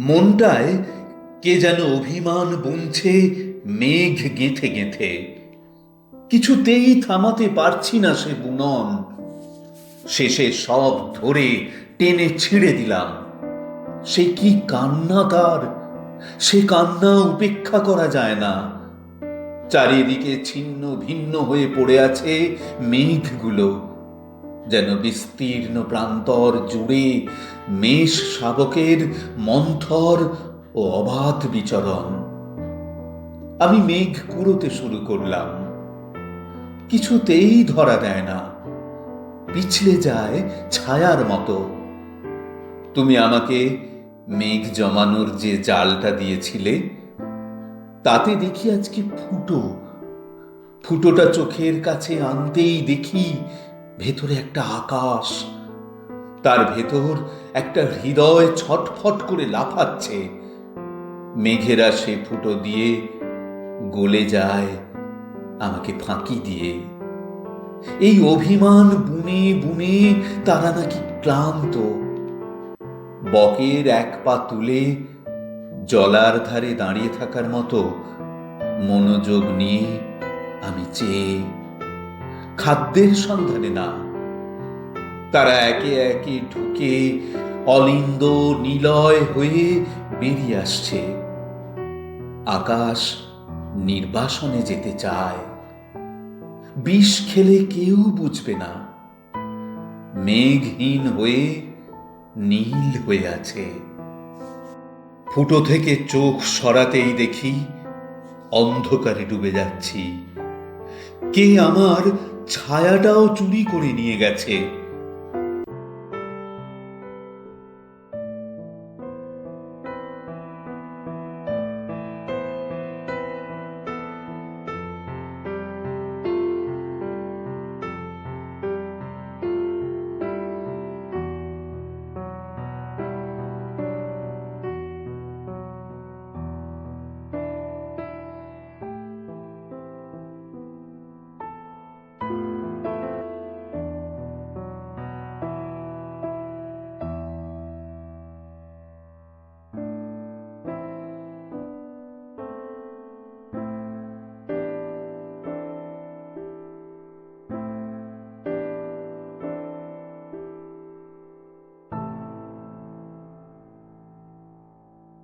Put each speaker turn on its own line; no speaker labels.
মনটায় কে যেন অভিমান বুনছে, মেঘ গেঁথে গেঁথে। কিছুতেই থামাতে পারছি না সে বুনন। শেষে সব ধরে টেনে ছিঁড়ে দিলাম। সে কি কান্না তার? সে কান্না উপেক্ষা করা যায় না। চারিদিকে ছিন্ন ভিন্ন হয়ে পড়ে আছে মেঘগুলো। যেন বিস্তীর্ণ প্রান্তর জুড়ে মেষ শাবকের মন্থর ও অবাধ বিচরণ। আমি মেঘ কুড়োতে শুরু করলাম। কিছুতেই ধরা দেয় না। পিছলে যায় ছায়ার মতো। তুমি আমাকে মেঘ জমানোর যে জালটা দিয়েছিলে, তাতে দেখি আজকে ফুটো। ফুটোটা চোখের কাছে আনতেই দেখি ভেতরে একটা আকাশ। তার ভেতর একটা হৃদয় ছটফট করে লাফাচ্ছে। মেঘেরা সে ফুটো দিয়ে গলে যায়, আমাকে ফাঁকি দিয়ে। এই অভিমান বুনে বুনে তারা নাকি ক্লান্ত। বকের এক পা তুলে জলার ধারে দাঁড়িয়ে থাকার মতো মনোযোগ নিয়ে আমি চেয়ে খাদ্যের সন্ধানে না। তারা একে একে ঢুকে অলিন্দ নিলয় হয়ে বেরিয়ে আসছে। আকাশ নির্বাসনে যেতে চায়। বিষ খেলে কেউ বুঝবে না। মেঘহীন হয়ে নীল হয়ে আছে। ফুটো থেকে চোখ সরাতেই দেখি অন্ধকারে ডুবে যাচ্ছি। কে আমার ছায়াটাও চুরি করে নিয়ে গেছে।